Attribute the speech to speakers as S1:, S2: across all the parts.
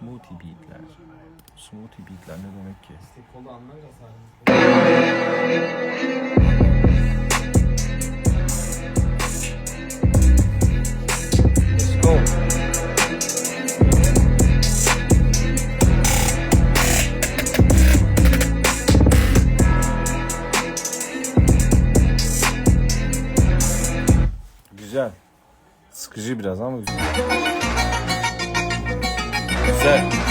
S1: Smoothie beatler. Smoothie beatler ne demek ki? Let's go. Güzel. Sıkıcı biraz ama güzel. Güzel.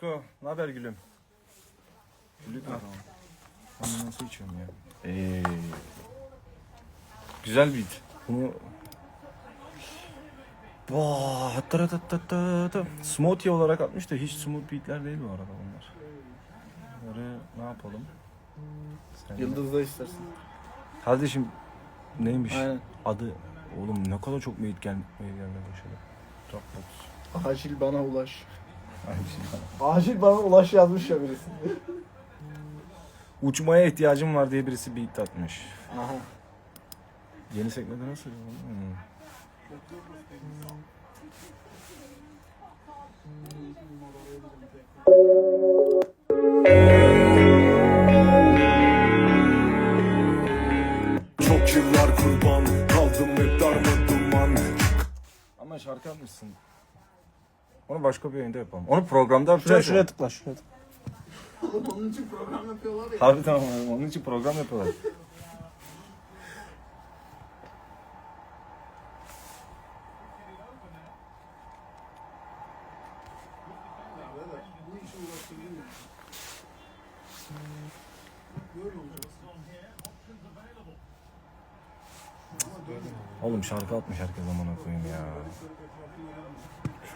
S1: Çiko. Ne haber gülüm? Gülük mü? Ben nasıl içiyorum ya? Ee, güzel beat. Bunu Vaa. Smoothie olarak atmış da hiç smooth beatler değil bu arada bunlar. Bunları ne yapalım? Sen-
S2: Yıldızda istersin.
S1: Kardeşim neymiş?
S2: Aynen.
S1: Adı oğlum ne kadar çok mail gel mail gelmeye başladı. Dropbox.
S2: Acil bana ulaş. Acil bana ulaş yazmış ya birisi.
S1: Uçmaya ihtiyacım var diye birisi beat atmış.
S2: Aha.
S1: Yeni sekmede nasıl? Hmm.
S3: Çok yıllar kurban kaldım hep darma duman
S1: Ama şarkı atmışsın. Onu başka bir yayında yapalım. Onu programda
S2: Şuraya
S1: yapacağız.
S2: şuraya
S1: ya.
S2: tıkla şuraya tıkla. Onun için program yapıyorlar ya.
S1: Abi tamam abi, onun için program yapalım. Oğlum şarkı atmış herkes amına koyayım ya.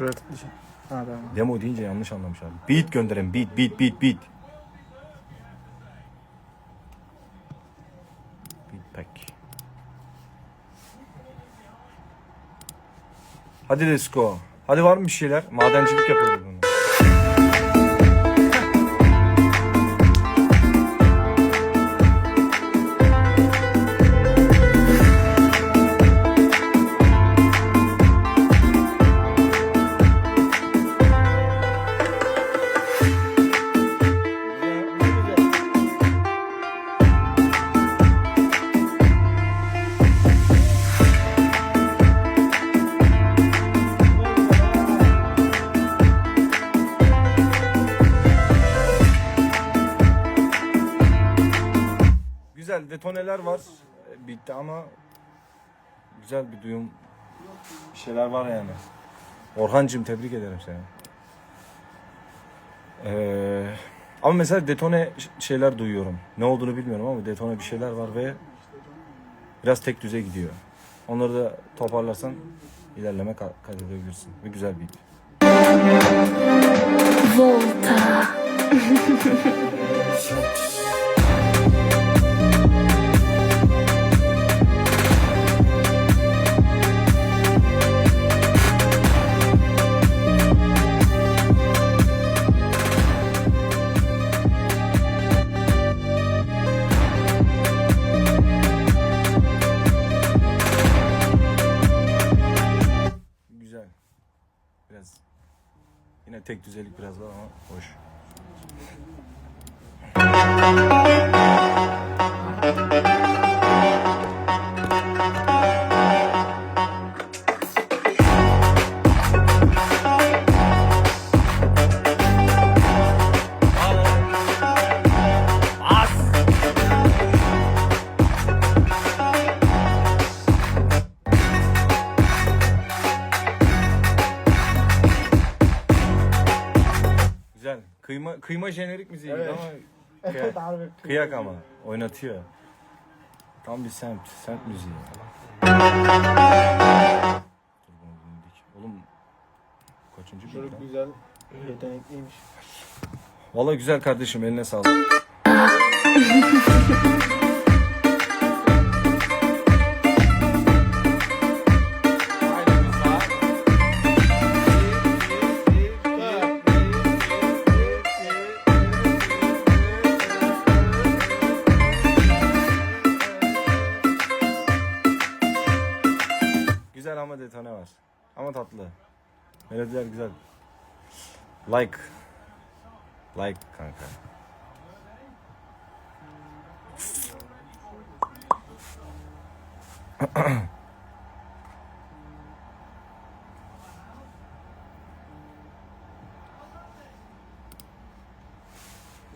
S2: Şuraya tıklayacağım. Ha tamam.
S1: Demo deyince yanlış anlamış abi. Beat gönderin beat beat beat beat. Beat pack. Hadi let's go. Hadi var mı bir şeyler? Madencilik yapıyoruz bunu. Bitti ama güzel bir duyum bir şeyler var yani. Orhancığım tebrik ederim seni. Ee, ama mesela detone şeyler duyuyorum. Ne olduğunu bilmiyorum ama detone bir şeyler var ve biraz tek düze gidiyor. Onları da toparlarsan ilerleme ka- kaydedebilirsin. Ve güzel bir
S4: Volta.
S1: yine tek düzelik biraz var ama hoş. Jenerik müziği
S2: Evet.
S1: ama kıyak, kıyak ama oynatıyor. Tam bir semt, semt müziği. Dur bunu dinledik. Oğlum kaçıncı beat
S2: Çocuk güzel. Yetenekliymiş.
S1: Vallahi güzel kardeşim eline sağlık. Melodiler güzel. Like. Like kanka.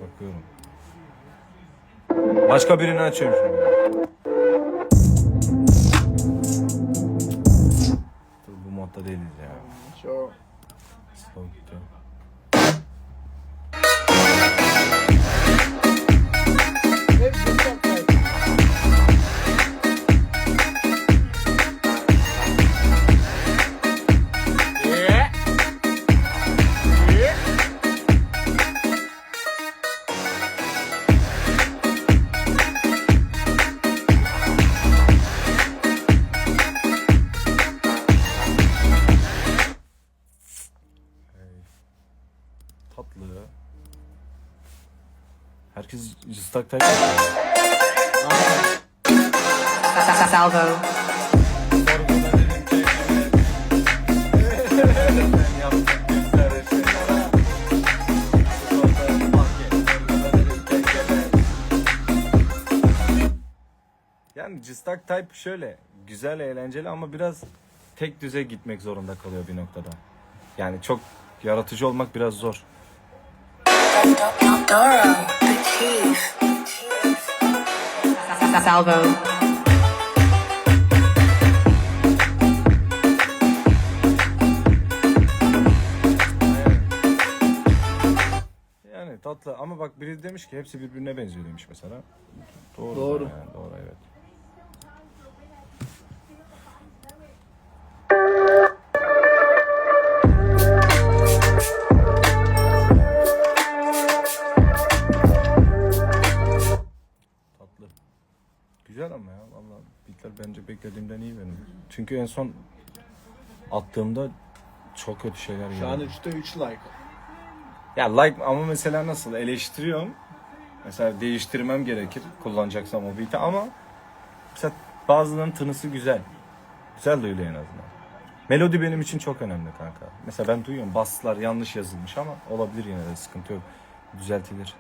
S1: Bakıyorum. Başka birini açıyorum şimdi. Dur bu modda ya.
S2: Şu.
S1: Slow gitti. Tayfa.
S4: Salvo.
S1: Yani cıstak type şöyle güzel eğlenceli ama biraz tek düze gitmek zorunda kalıyor bir noktada. Yani çok yaratıcı olmak biraz zor.
S4: Doro. The chief. Salvo.
S1: Yani tatlı ama bak biri demiş ki hepsi birbirine benziyor demiş mesela. Doğru.
S2: Doğru.
S1: Yani, doğru evet. Güzel ama ya vallahi beatler bence beklediğimden iyi benim. Çünkü en son attığımda çok kötü şeyler
S2: Şu an
S1: geldi.
S2: 3'te 3 like.
S1: Ya like ama mesela nasıl eleştiriyorum. Mesela değiştirmem gerekir kullanacaksam o beat'i ama mesela bazılarının tınısı güzel. Güzel duyuluyor en azından. Melodi benim için çok önemli kanka. Mesela ben duyuyorum basslar yanlış yazılmış ama olabilir yine de sıkıntı yok. Düzeltilir.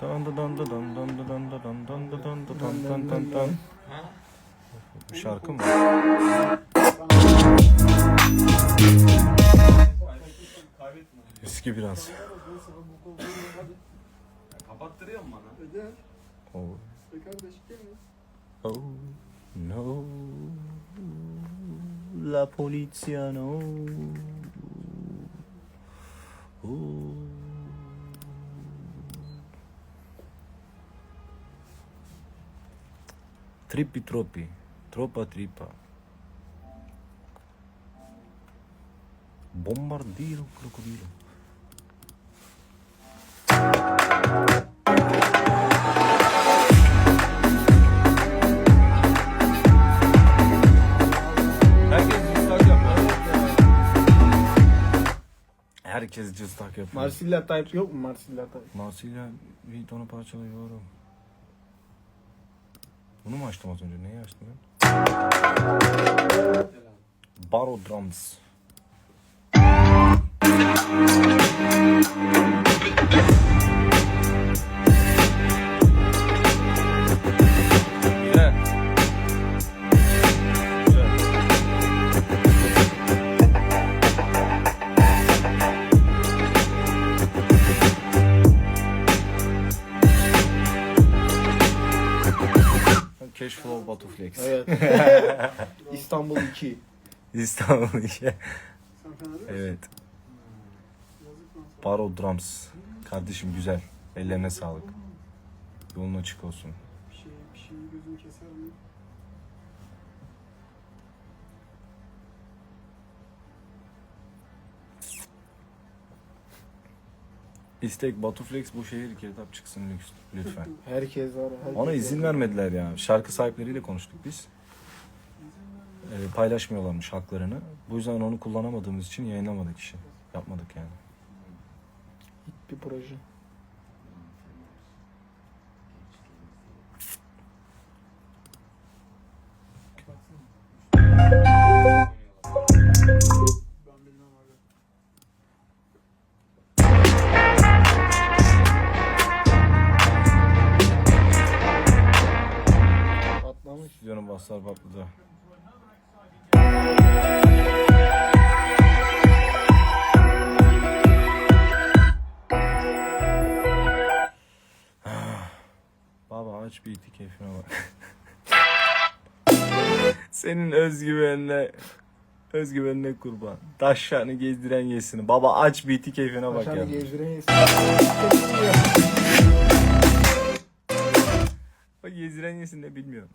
S1: Dan da dan da dan dan da dan da dan dan da dan da dan dan dan dan. Bu şarkı mı? Eski biraz.
S2: Kapattırıyor mu bana?
S1: Oh,
S2: E kardeş gelin.
S1: oh no. La polizia no. Oh. Trippi troppi, troppa trippa. Bombardiro yapıyor. Herkes cıstak yapıyor.
S2: Marsilya type yok mu Marsilya type?
S1: Marsilya bir tonu parçalıyorum. Bunu mu açtım az önce? Neyi açtım ben? Baro Drums. Flow Batuflex.
S5: Evet. İstanbul 2.
S1: İstanbul işe.
S2: Sen Fenerli misin?
S1: Evet.
S2: Yazık lan.
S1: Baro Drums. Kardeşim güzel. Ellerine sağlık. Yolun açık olsun.
S2: Bir şey, bir şeyin gözünü keser mi?
S1: İstek Batuflex bu şehir kitap çıksın lüks- lütfen.
S5: Herkes var. Herkes
S1: Ona izin
S5: var.
S1: vermediler ya. Şarkı sahipleriyle konuştuk biz. Ee, paylaşmıyorlarmış haklarını. Bu yüzden onu kullanamadığımız için yayınlamadık işi. Yapmadık yani.
S5: Bir proje.
S1: Stüdyonun baslar patladı. Ah. Baba aç bir iti keyfine bak. Senin özgüvenine özgüvenine kurban. Taşlarını gezdiren yesin. Baba aç bir iti keyfine bak ya.
S5: gezdiren
S1: Bak gezdiren yesin de bilmiyorum.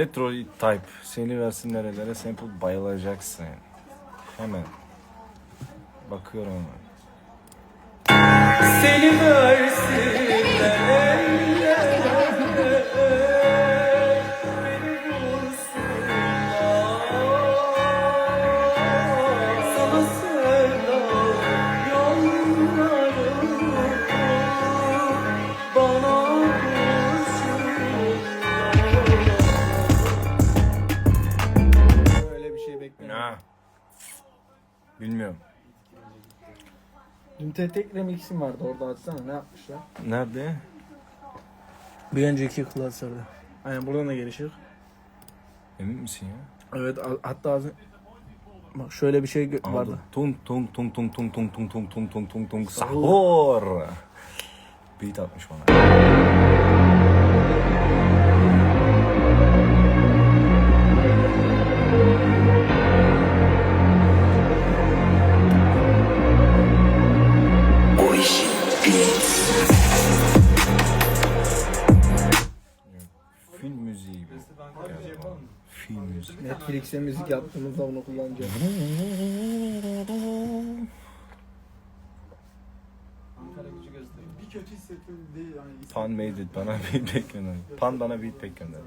S1: Detroit Type. Seni versin nerelere sample bayılacaksın. Hemen. Bakıyorum. Seni versin
S5: Öyle
S1: Bilmiyorum.
S5: Dün tek remixim vardı orada açsana ne yapmışlar?
S1: Nerede?
S5: Bir önceki klasörde. Aynen buradan da gelişir.
S1: Emin misin ya?
S5: Evet a- hatta az Bak şöyle bir şey gö- vardı.
S1: Tung tung tung tung tung tung tung tung tung tung tung tung sahur. Beat atmış bana. Müziği.
S5: Netflix'e müzik yaptığımızda bunu kullanacağım.
S2: Bir kötü hissettim değil yani.
S1: Pan made it bana beat gönder. Pan bana beat pack gönder.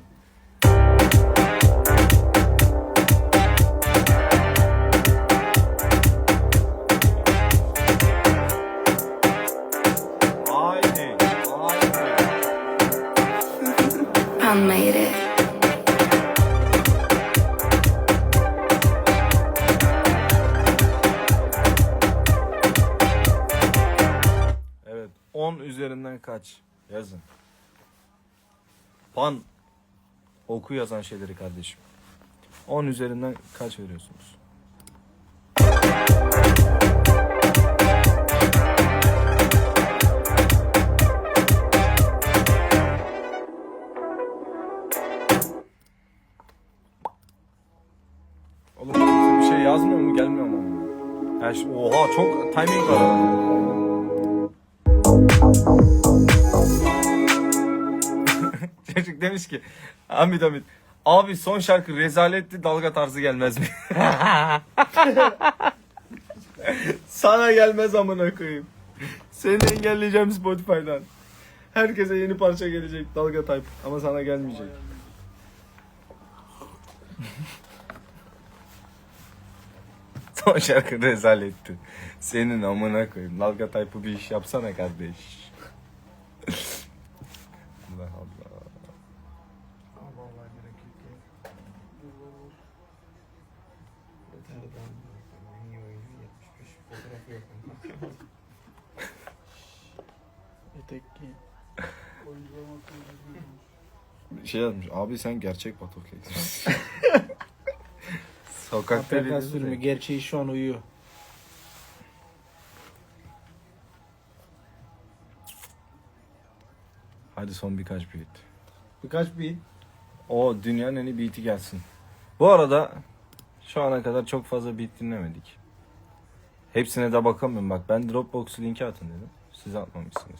S1: Kaç? Yazın. Pan oku yazan şeyleri kardeşim. 10 üzerinden kaç veriyorsunuz? Demiş ki Hamid Hamid abi son şarkı rezaletti dalga tarzı gelmez mi? Sana gelmez amına koyayım. Seni engelleyeceğim Spotify'dan. Herkese yeni parça gelecek dalga type ama sana gelmeyecek. son şarkı rezaletti. Senin amına koyayım. Dalga type'ı bir iş yapsana kardeş. Allah Allah.
S2: Allah
S5: Etek giy.
S1: Şey yazmış. Abi sen gerçek Batu Keksin. Sokakta
S5: sürümü
S1: de-
S5: gerçeği şu an uyuyor.
S1: Hadi son birkaç beat.
S5: Birkaç bir
S1: O dünyanın en iyi beat'i gelsin. Bu arada şu ana kadar çok fazla beat dinlemedik. Hepsine de bakamıyorum. Bak ben Dropbox linki atın dedim. Siz atmamışsınız.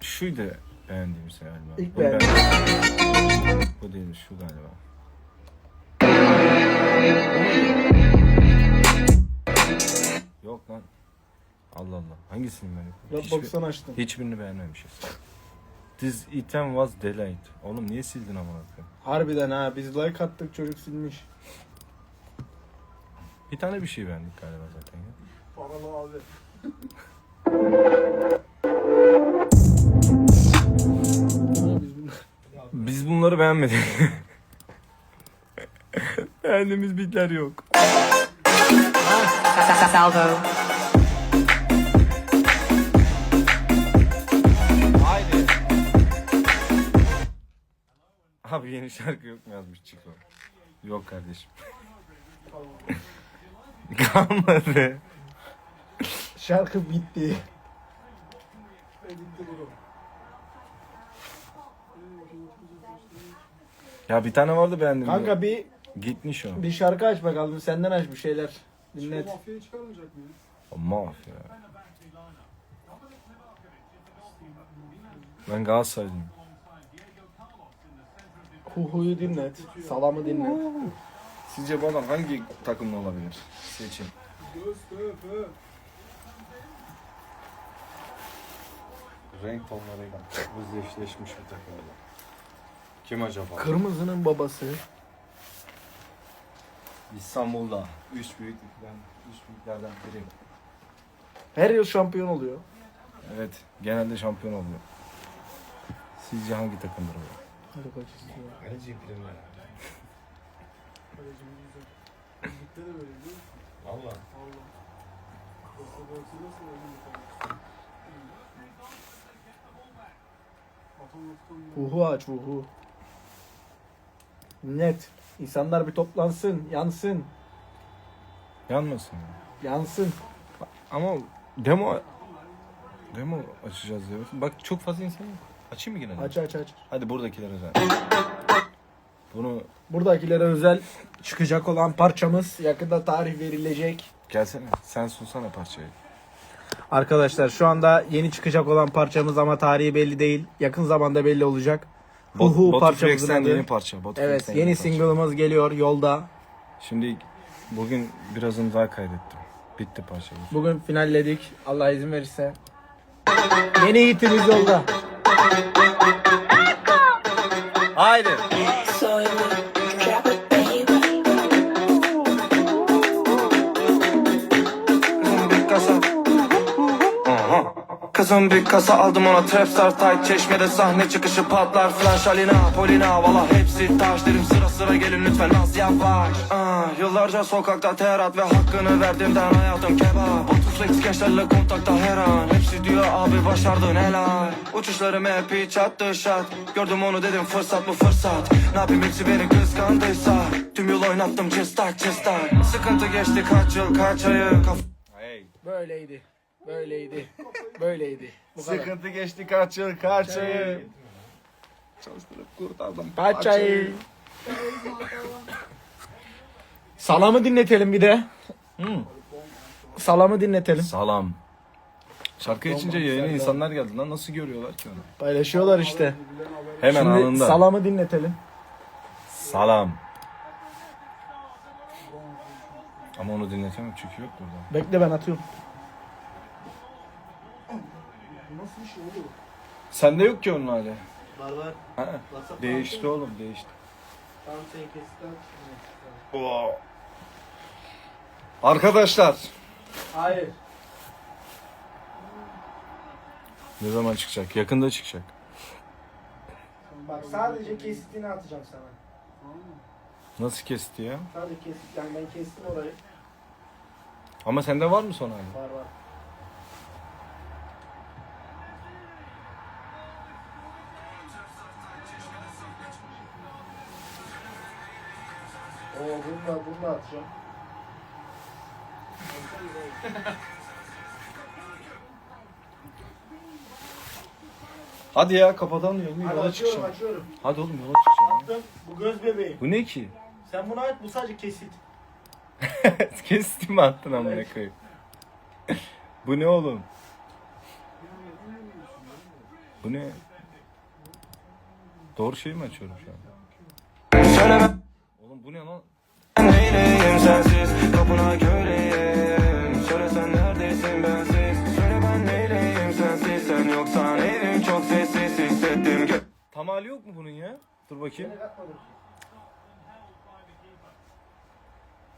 S1: Şuydu beğendiğimiz galiba.
S5: İlk
S1: Bunu ben-. Bu değilmiş şu galiba. Yok lan. Allah Allah. Hangisini ben
S5: Dropbox'tan açtım.
S1: Hiçbirini beğenmemişiz. This item was delayed. Oğlum niye sildin amına koyayım?
S5: Harbiden ha biz like attık çocuk silmiş.
S1: Bir tane bir şey beğendik galiba zaten ya.
S2: Paralı abi.
S5: Biz
S1: bunları beğenmedik. Beğendiğimiz bitler yok.
S4: Salvo.
S1: Abi yeni şarkı yok mu yazmış Chico? Yok kardeşim. Kalmadı.
S5: Şarkı bitti.
S1: Ya bir tane vardı beğendim.
S5: Kanka bir
S1: Gitmiş o.
S5: bir şarkı aç bakalım senden aç bir şeyler. Dinlet.
S2: Mafyayı çıkarmayacak mıyız?
S1: Ben Galatasaraylıyım.
S5: Huhu'yu dinlet. Salam'ı dinlet.
S1: Sizce bu adam hangi takımda olabilir? Seçin. Renk tonlarıyla özdeşleşmiş bir takım. Kim acaba?
S5: Kırmızının babası.
S1: İstanbul'da. Üç büyüklükten, üç büyüklerden biri.
S5: Her yıl şampiyon oluyor.
S1: Evet, genelde şampiyon oluyor. Sizce hangi takımdır bu?
S5: Hadi bakayım.
S2: Kaleci Ligde de böyle değil mi?
S3: Valla.
S2: Allah. Kasabası nasıl öyle bir tane? Matematikten
S5: Huhu aç huhu. Net. İnsanlar bir toplansın, yansın,
S1: Yanmasın. ya.
S5: yansın.
S1: Ama demo demo açacağız diyor. Bak çok fazla insan yok. Açayım mı yine?
S5: Aç aç aç.
S1: Hadi buradakiler özel. Bunu
S5: Buradakilere özel çıkacak olan parçamız yakında tarih verilecek.
S1: gelsene. Sen sunsana parçayı.
S5: Arkadaşlar şu anda yeni çıkacak olan parçamız ama tarihi belli değil. Yakın zamanda belli olacak. Huhu
S1: Batu
S5: parçamızın adı.
S1: yeni parça. Batu
S5: Evet
S1: Flex'ten
S5: yeni
S1: parça.
S5: single'ımız geliyor yolda.
S1: Şimdi bugün birazını daha kaydettim. Bitti parça.
S5: Bugün finalledik. Allah izin verirse. Yeni hitimiz yolda.
S1: Haydi.
S6: Kızım bir kasa aldım ona. Trapstar tight Çeşmede sahne çıkışı patlar. Flash Alina, Polina Valla hepsi taş Derim sıra sıra gelin lütfen az yavaş. Ah, Yıllarca sokakta terat Ve hakkını verdiğimden hayatım kebap. Otuflex gençlerle kontakta her an. Hepsi diyor abi başardın helal. Uçuşlarım hep hiç attı şat Gördüm onu dedim fırsat mı fırsat? Ne yapayım hepsi beni kıskandıysa. Tüm yol oynattım cıstak cıstak Sıkıntı geçti kaç yıl kaç ayı.
S5: Böyleydi. Böyleydi. Böyleydi. Bu kadar.
S1: Sıkıntı geçti kaç yıl kaç ayı. Çalıştırıp kurtardım.
S5: Kaç ay. Salamı dinletelim bir de.
S1: Hmm.
S5: Salamı dinletelim.
S1: Salam. Şarkı içince yayına insanlar geldi lan nasıl görüyorlar ki onu?
S5: Paylaşıyorlar işte.
S1: Hemen
S5: Şimdi
S1: anında.
S5: salamı dinletelim.
S1: Salam. Ama onu dinletemem çünkü yok burada.
S5: Bekle ben atıyorum.
S2: Nasıl bir şey?
S1: Sende yok ki onun hali.
S2: Var var.
S1: Ha, değişti oğlum değişti.
S2: Tam sen kesitten.
S1: Oo. Arkadaşlar
S5: Hayır.
S1: Ne zaman çıkacak? Yakında çıkacak.
S5: Bak sadece kesitini atacağım sana.
S1: Nasıl kesti ya?
S5: Sadece kesit. Yani ben kestim orayı.
S1: Ama sende var mı son hali?
S5: Var var. Oo bunu da, bunu da atacağım.
S1: Hadi ya kapatalım diyorum.
S5: Hadi
S1: Yola
S5: açıyorum
S1: çıkacağım.
S5: açıyorum.
S1: Hadi oğlum yola çıkacağım.
S5: Attım. Bu göz bebeğim.
S1: Bu ne ki?
S5: Sen bunu aç bu sadece kesit.
S1: Kesti mi attın amına koyayım? Bu ne oğlum? Bu ne? Doğru şey mi açıyorum şu an? Oğlum bu ne lan?
S6: Neyleyim sensiz? Kapına köleyim Söyle neredesin bensiz? Söyle ben neyleyim sensiz? Sen yoksan evim çok sessiz. Hissettim
S1: Tam yok mu bunun ya? Dur bakayım.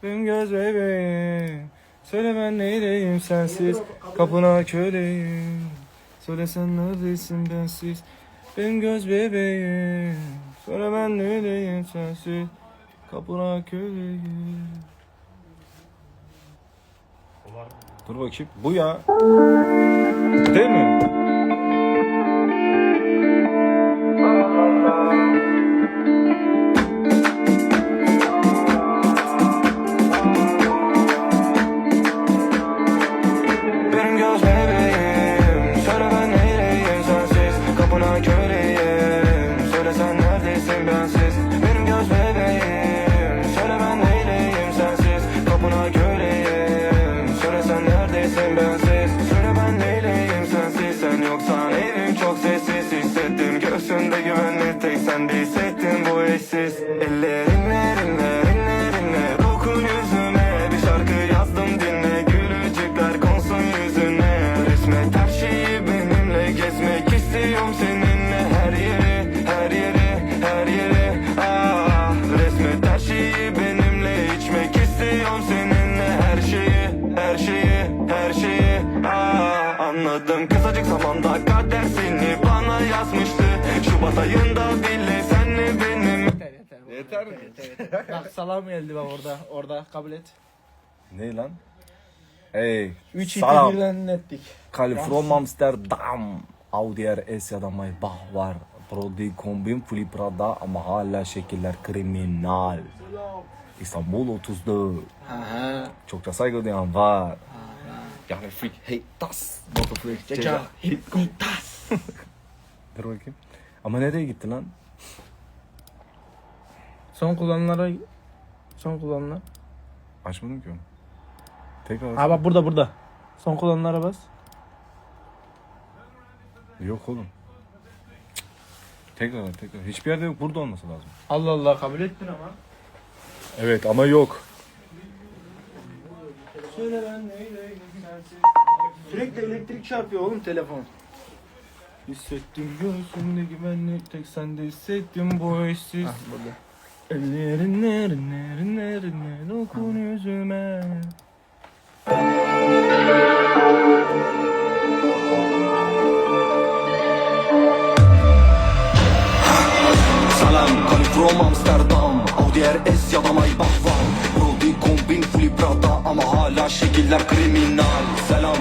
S1: Benim göz bebeğim. Söyle ben neyleyim sensiz? Kapına köleyim Söyle sen neredesin bensiz? Benim göz bebeğim. Söyle ben neyleyim sensiz Kapına köleyim Dur bakayım. Bu ya. Değil mi?
S6: Güvenli Tek sen hissettin bu eşsiz Ellerinle
S5: Bak salam geldi bak orada. Orada kabul et.
S1: Ne lan? Ey
S5: 3 ipi
S1: salam.
S5: birden nettik.
S1: Kal from Amsterdam. Audi RS ya da Maybach var. Brody kombin Fully Prada ama hala şekiller kriminal. İstanbul 34.
S5: Aha.
S1: Çokça saygı duyan var. Yani freak hate tas. Moto freak
S5: Çeka.
S1: hit tas. Dur bakayım. Ama nereye gitti lan?
S5: Son kullananlara son kullananlar.
S1: Açmadım ki onu. Tekrar
S5: Ha bak burada burada. Son kullananlara bas.
S1: Yok oğlum. Cık. Tekrar tekrar. Hiçbir yerde yok. Burada olması lazım.
S5: Allah Allah kabul ettin ama.
S1: Evet ama yok.
S5: Sürekli elektrik çarpıyor oğlum telefon.
S1: Hissettim göğsümde güvenlik tek sende hissettim bu eşsiz.
S5: Ah burada.
S1: Ellerin nerin nerin nerin nerin dokun yüzüme.
S6: Salam, come from Amsterdam. Audi RS ya da Maybach var Brody kombin Fully Prada ama hala şekiller kriminal. Selam,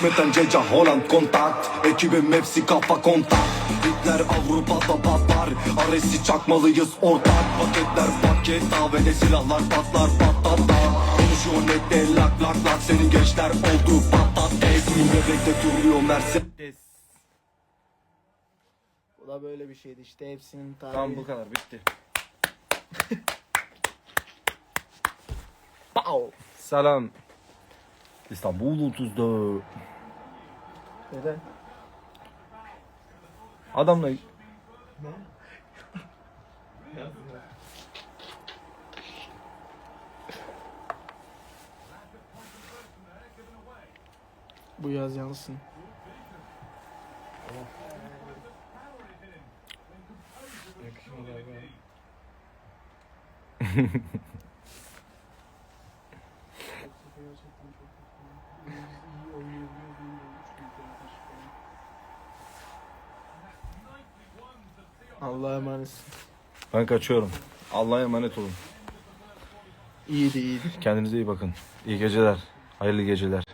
S6: hitmaker Hikmetten Ceca, Holland kontakt Ekibim hepsi kafa kontak Bitler Avrupa'da patlar Aresi çakmalıyız ortak Paketler paket Davede silahlar patlar patata Konuşuyor nette lak lak lak Senin gençler oldu patates Bebekte duruyor Mercedes
S5: Bu da böyle bir şeydi işte hepsinin tarihi.
S1: Tamam bu kadar bitti.
S5: Pow.
S1: Selam. İstanbul 34.
S5: Neden?
S1: Adamla
S5: Bu yaz yansın.
S2: Yakışmadı abi.
S5: Allah'a emanet.
S1: Ben kaçıyorum. Allah'a emanet olun.
S5: İyiydi iyiydi.
S1: Kendinize iyi bakın. İyi geceler. Hayırlı geceler.